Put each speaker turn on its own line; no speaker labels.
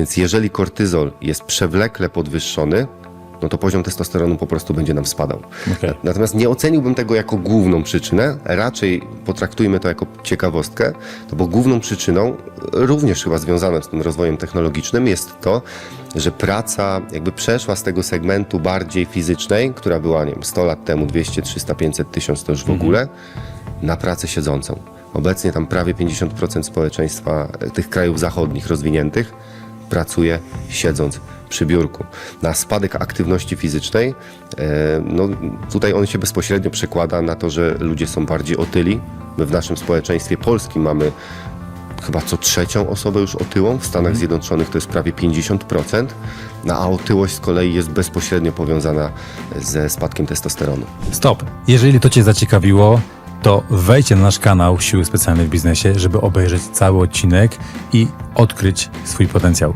Więc jeżeli kortyzol jest przewlekle podwyższony, no to poziom testosteronu po prostu będzie nam spadał.
Okej.
Natomiast nie oceniłbym tego jako główną przyczynę, raczej potraktujmy to jako ciekawostkę, no bo główną przyczyną, również chyba związaną z tym rozwojem technologicznym, jest to, że praca jakby przeszła z tego segmentu bardziej fizycznej, która była, nie wiem, 100 lat temu 200, 300, 500, 1000 to już w ogóle, na pracę siedzącą. Obecnie tam prawie 50% społeczeństwa e, tych krajów zachodnich rozwiniętych pracuje siedząc przy biurku. Na spadek aktywności fizycznej, e, no tutaj on się bezpośrednio przekłada na to, że ludzie są bardziej otyli. My w naszym społeczeństwie polskim mamy chyba co trzecią osobę już otyłą. W Stanach Zjednoczonych to jest prawie 50%, no, a otyłość z kolei jest bezpośrednio powiązana ze spadkiem testosteronu.
Stop. Jeżeli to Cię zaciekawiło, to wejdźcie na nasz kanał Siły Specjalne w Biznesie, żeby obejrzeć cały odcinek i odkryć swój potencjał.